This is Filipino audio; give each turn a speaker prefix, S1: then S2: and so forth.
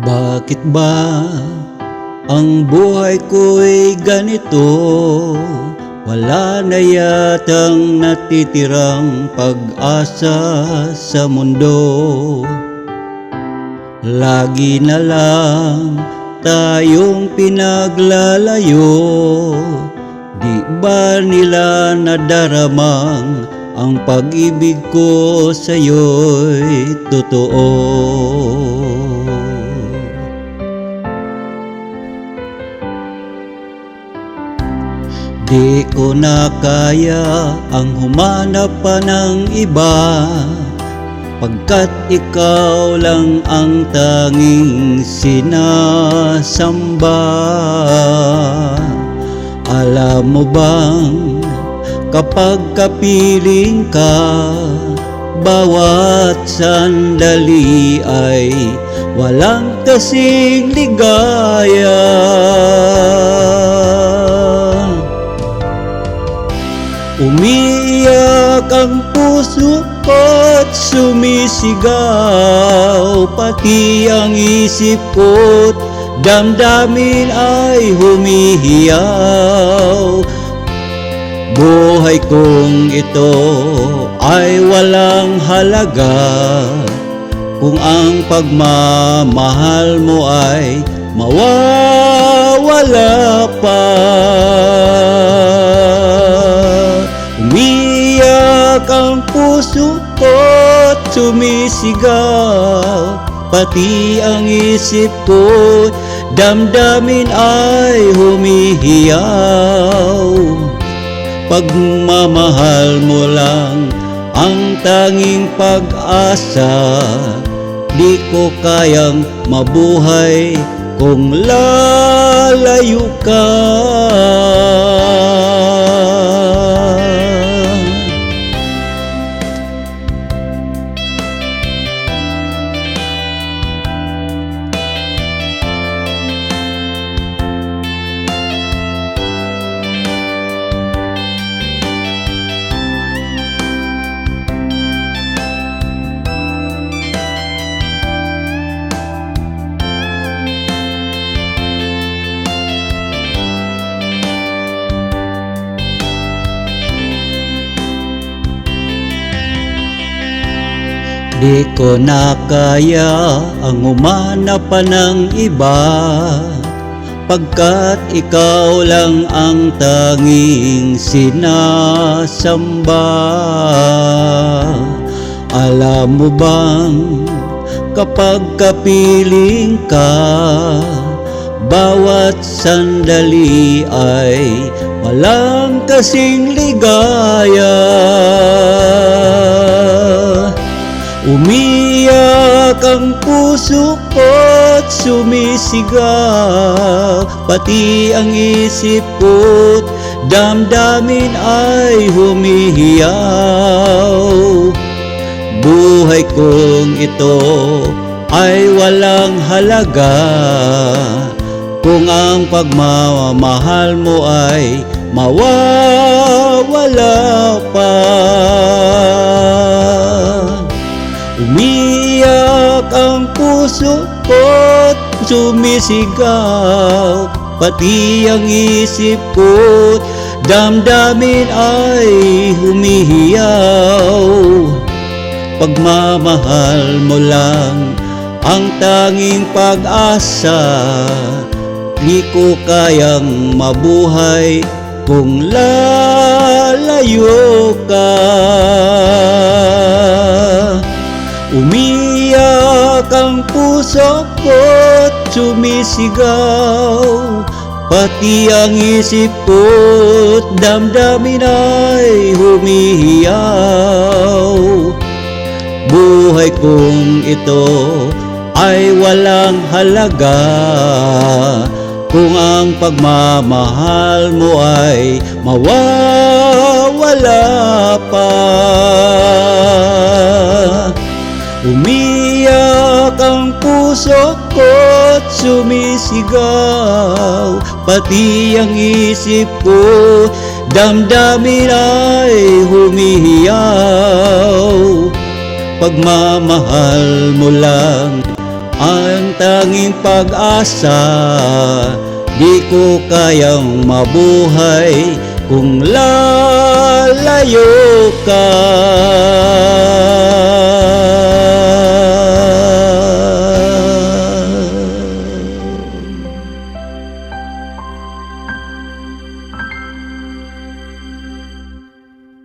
S1: Bakit ba ang buhay ko'y ganito? Wala na yatang natitirang pag-asa sa mundo Lagi na lang tayong pinaglalayo Di ba nila nadaramang ang pag-ibig ko sa'yo'y totoo? Di ko na kaya ang humanap pa ng iba. Pagkat ikaw lang ang tanging sinasamba. Alam mo bang kapag kapiling ka Bawat sandali ay walang kasing ligaya ang puso ko't sumisigaw Pati ang isip ko't damdamin ay humihiyaw. Buhay kong ito ay walang halaga. Kung ang pagmamahal mo ay mawawala pa Umiyak ang puso ko't sumisigaw Pati ang isip ko damdamin ay humihiyaw. Pagmamahal mo lang ang tanging pag-asa Di ko kayang mabuhay kung lalayo ka Di ko na kaya ang umanap pa ng iba. Pagkat ikaw lang ang tanging sinasamba. Alam mo bang kapag kapiling ka Bawat sandali ay walang kasing ligaya ang puso ko't sumisigaw Pati ang isip ko't damdamin ay humihiyaw. Buhay kong ito ay walang halaga. Kung ang pagmamahal mo ay mawawala pa Umiyak ang puso ko't sumisigaw Pati ang isip ko't damdamin ay humihiyaw. Pagmamahal mo lang ang tanging pag-asa Di ko kayang mabuhay kung lalayo ka Umiyak ang puso ko't sumisigaw. Pati ang isip ko't damdamin ay humihiyaw. Buhay kong ito ay walang halaga. Kung ang pagmamahal mo ay mawawala pa Umiyak ang puso ko't sumisigaw Pati ang isip ko damdamin ay humihiyaw. Pagmamahal mo lang ang tanging pag-asa Di ko kayang mabuhay kung lalayo ka.